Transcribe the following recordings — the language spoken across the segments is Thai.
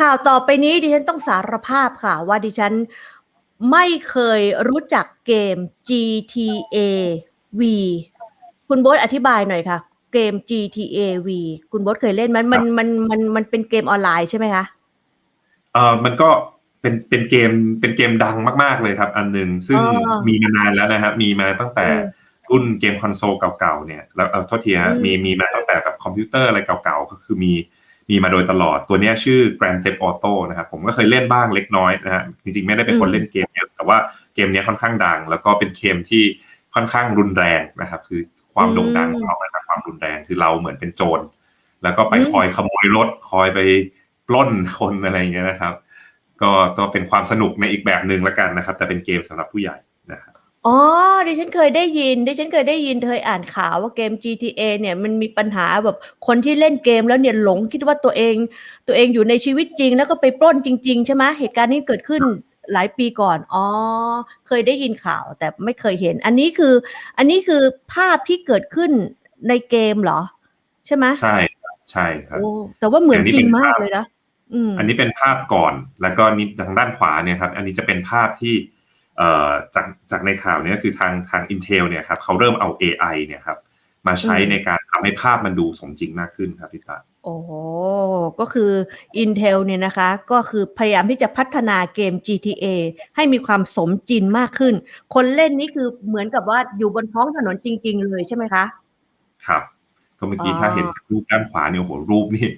ข่าวต่อไปนี้ดิฉันต้องสารภาพค่ะ ว่าดิฉันไม่เคยรู้จักเกม GTA V คุณโบ๊ทอธิบายหน่อยค่ะ เกม GTA V คุณโบ๊ทเคยเล่นมันมันมันมันมันเป็นเกมออนไลน์ใช่ไหมคะเออมันก็เป็นเป็นเกมเป็นเกมดังมาก ๆเลยครับ อันหนึ่งซึ่งอ๋อมีมานานแล้วนะครับ มีมาตั้งแต่อืมรุ่นเกมคอนโซลเก่าๆเนี่ยแล้วเออโทษทีฮะอืมมีมีมาตั้งแต่แบบคอมพิวเตอร์อะไรเก่าๆก็คือมี มีมาโดยตลอดตัวเนี้ยชื่อ Grand Theft Auto นะครับผมก็เคยเล่นบ้างเล็กน้อยนะฮะจริงๆไม่ได้เป็นคนเล่นเกมเยอะแต่ว่าเกมเนี้ยค่อนข้างดัง แล้วก็เป็นเกมที่ค่อนข้างรุนแรงนะครับ คือความโด่งดังของเขามาจากความรุนแรงคือเราเหมือนเป็นโจรแล้วก็ไปคอยขโมยรถคอยไปปล้นคนอะไรอย่างเงี้ยนะครับ ก็ก็เป็นความสนุกในอีกแบบหนึ่งละกันนะครับ แต่เป็นเกมสำหรับผู้ใหญ่นะครับ อ๋อ ดิฉันเคยได้ยิน ดิฉันเคยได้ยิน เคยอ่านข่าวว่าเกม GTA เนี่ยมันมีปัญหาแบบคนที่เล่นเกมแล้วเนี่ยหลงคิดว่าตัวเอง ตัวเองอยู่ในชีวิตจริง แล้วก็ไปปล้นจริง ๆ ใช่ไหม เหตุการณ์นี้เกิดขึ้นหลายปีก่อน อ๋อ เคยได้ยินข่าว แต่ไม่เคยเห็น อันนี้คือ อันนี้คือภาพที่เกิดขึ้นในเกมเหรอ ใช่ไหม ใช่ครับ ใช่ครับโอ้แต่ว่าเหมือนอันนี้จริงเป็นมากภาพเลยนะ อืม อันนี้เป็นภาพก่อน แล้วก็นี่ทางด้านขวาเนี่ยครับ อันนี้จะเป็นภาพที่เอ่อ จากจากในข่าวเนี่ยคือทางทาง Intel เนี่ยครับเขาเริ่มเอา AI เนี่ยครับมาใช้อืมในการทำให้ภาพมันดูสมจริงมากขึ้นครับพี่ตาโอ้โหก็คือ Intel เนี่ยนะคะ ก็คือพยายามที่จะพัฒนาเกม GTA ให้มีความสมจริงมากขึ้น คนเล่นนี่คือเหมือนกับว่าอยู่บนท้องถนนจริง ๆ เลยใช่ไหมคะ ครับก็เมื่อกี้อ๋อถ้าเห็นจากรูปด้านขวาเนี่ยโอ้โหรูปนี่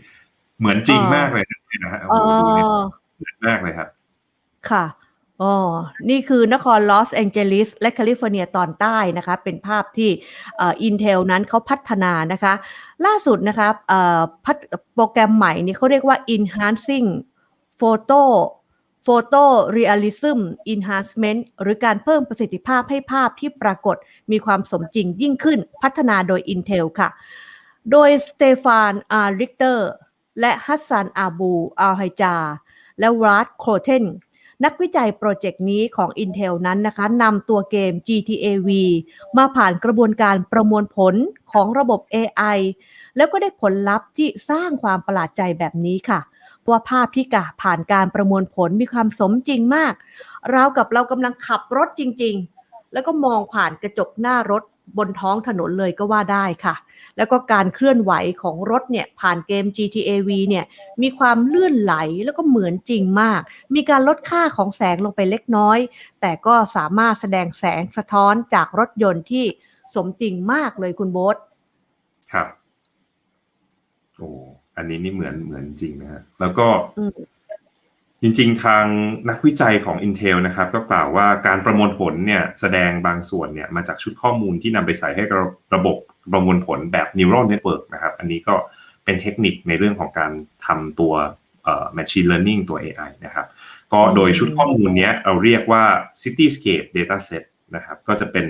เหมือนจริงอ๋อมากเลยนะฮะโอ้เอโหดูเนี่ยอเหมือนมากเลยครับ ค่ะ อ๋อ นี่คือนครลอสแองเจลิสและแคลิฟอร์เนียตอนใต้นะคะ เป็นภาพที่เอ่อ Intel นั้นเขาพัฒนานะคะ ล่าสุดนะคะเอ่อพัฒโปรแกรมใหม่นี่เขาเรียกว่า enhancing photo photo realism enhancement หรือการเพิ่มประสิทธิภาพให้ภาพที่ปรากฏมีความสมจริงยิ่งขึ้นพัฒนาโดย Intel ค่ะ โดยสเตฟานอาริกเตอร์และฮัสซันอาบูอัลไฮจา และวารัดโครเทน นักวิจัยโปรเจกต์นี้ของ Intel นั้นนะคะนำตัวเกม GTA V มาผ่านกระบวนการประมวลผลของระบบ AI แล้วก็ได้ผลลัพธ์ที่สร้างความประหลาดใจแบบนี้ค่ะว่าภาพที่กาผ่านการประมวลผลมีความสมจริงมาก ราวกับเรากำลังขับรถจริง ๆ แล้วก็มองผ่านกระจกหน้ารถ บนท้องถนนเลยก็ว่าได้ค่ะ แล้วก็การเคลื่อนไหวของรถเนี่ยผ่านเกม GTA V เนี่ยมีความเลื่อนไหลแล้วก็เหมือนจริงมาก มีการลดค่าของแสงลงไปเล็กน้อย แต่ก็สามารถแสดงแสงสะท้อนจากรถยนต์ที่สมจริงมากเลยคุณโบ๊ทครับโอ้อันนี้นี่เหมือนเหมือนจริงนะฮะแล้วก็อืม จริงๆ ทางนักวิจัยของ Intel นะครับ ก็กล่าวว่าการประมวลผลเนี่ยแสดงบางส่วนเนี่ยมาจากชุดข้อมูลที่นำไปใส่ให้ระบบประมวลผลแบบ neural network นะครับ อันนี้ก็เป็นเทคนิคในเรื่องของการทำตัวเอ่อ machine learning ตัว AI นะครับ ก็โดยชุดข้อมูลเนี้ยเราเรียกว่า cityscape dataset นะครับ ก็จะเป็น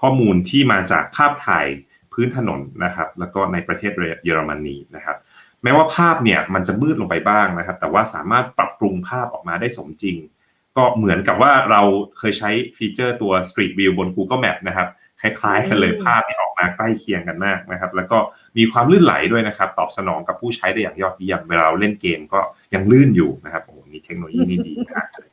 ข้อมูลที่มาจากภาพถ่ายพื้นถนนนะครับ แล้วก็ในประเทศเยอรมนีนะครับ แม้ว่าภาพเนี่ยมันจะมืดลงไปบ้างนะครับ แต่ว่าสามารถปรับปรุงภาพออกมาได้สมจริง ก็เหมือนกับว่าเราเคยใช้ฟีเจอร์ตัว Street View บน Google Map นะครับคล้ายๆกันเลยอืมภาพที่ออกมาใกล้เคียงกันมากนะครับ แล้วก็มีความลื่นไหลด้วยนะครับ ตอบสนองกับผู้ใช้ได้อย่างยอดเยี่ยมเวลาเราเล่นเกมก็ยังลื่นอยู่นะครับโอ้โหนี่เทคโนโลยีนี่ดีมากเลย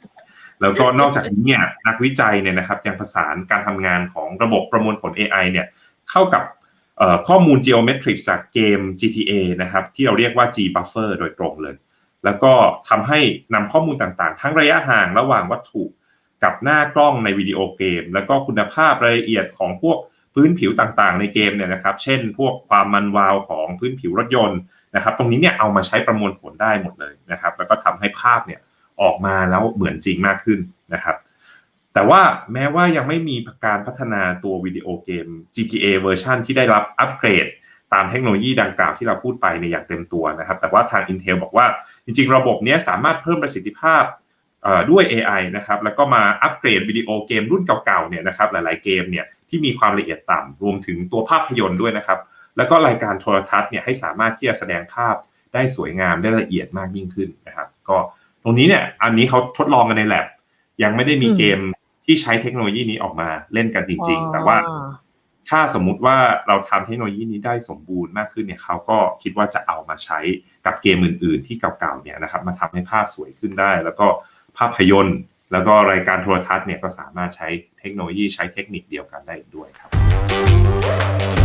แล้วก็นอกจากนี้เนี่ยนักวิจัยเนี่ยนะครับยังประสานการทำงานของระบบประมวลผล AI เนี่ยเข้ากับเอ่อ ข้อมูล geometric จากเกม GTA นะครับ ที่เราเรียกว่า G buffer โดยตรงเลย แล้วก็ทำให้นำข้อมูลต่างๆ ทั้งระยะห่างระหว่างวัตถุกับหน้ากล้องในวิดีโอเกม แล้วก็คุณภาพรายละเอียดของพวกพื้นผิวต่างๆ ในเกมเนี่ยนะครับ เช่น พวกความมันวาวของพื้นผิวรถยนต์นะครับ ตรงนี้เนี่ยเอามาใช้ประมวลผลได้หมดเลยนะครับ แล้วก็ทำให้ภาพเนี่ยออกมาแล้วเหมือนจริงมากขึ้นนะครับ แต่ว่าแม้ว่ายังไม่มีการพัฒนาตัววิดีโอเกม GTA เวอร์ชันที่ได้รับอัปเกรดตามเทคโนโลยีดังกล่าวที่เราพูดไปในอย่างเต็มตัวนะครับ แต่ว่าทาง Intel บอกว่าจริงๆ ระบบนี้สามารถเพิ่มประสิทธิภาพด้วย AI นะครับ แล้วก็มาอัปเกรดวิดีโอเกมรุ่นเก่าๆ เนี่ยนะครับ หลายๆ เกมเนี่ยที่มีความละเอียดต่ำรวมถึงตัวภาพยนตร์ด้วยนะครับ แล้วก็รายการโทรทัศน์เนี่ยให้สามารถที่จะแสดงภาพได้สวยงามได้ละเอียดมากยิ่งขึ้นนะครับ ก็ตรงนี้เนี่ยอันนี้เขาทดลองกันใน lab ยังไม่ได้มีเกม ที่ใช้เทคโนโลยีนี้ออกมาเล่นกันจริง ๆ แต่ว่าอ๋อถ้าสมมุติว่าเราทำเทคโนโลยีนี้ได้สมบูรณ์มากขึ้นเนี่ยเขาก็คิดว่าจะเอามาใช้กับเกมอื่น ๆ ที่เก่าๆเนี่ยนะครับมาทำให้ภาพสวยขึ้นได้ แล้วก็ภาพยนตร์ แล้วก็รายการโทรทัศน์เนี่ยก็สามารถใช้เทคโนโลยีใช้เทคนิคเดียวกันได้อีกด้วยครับ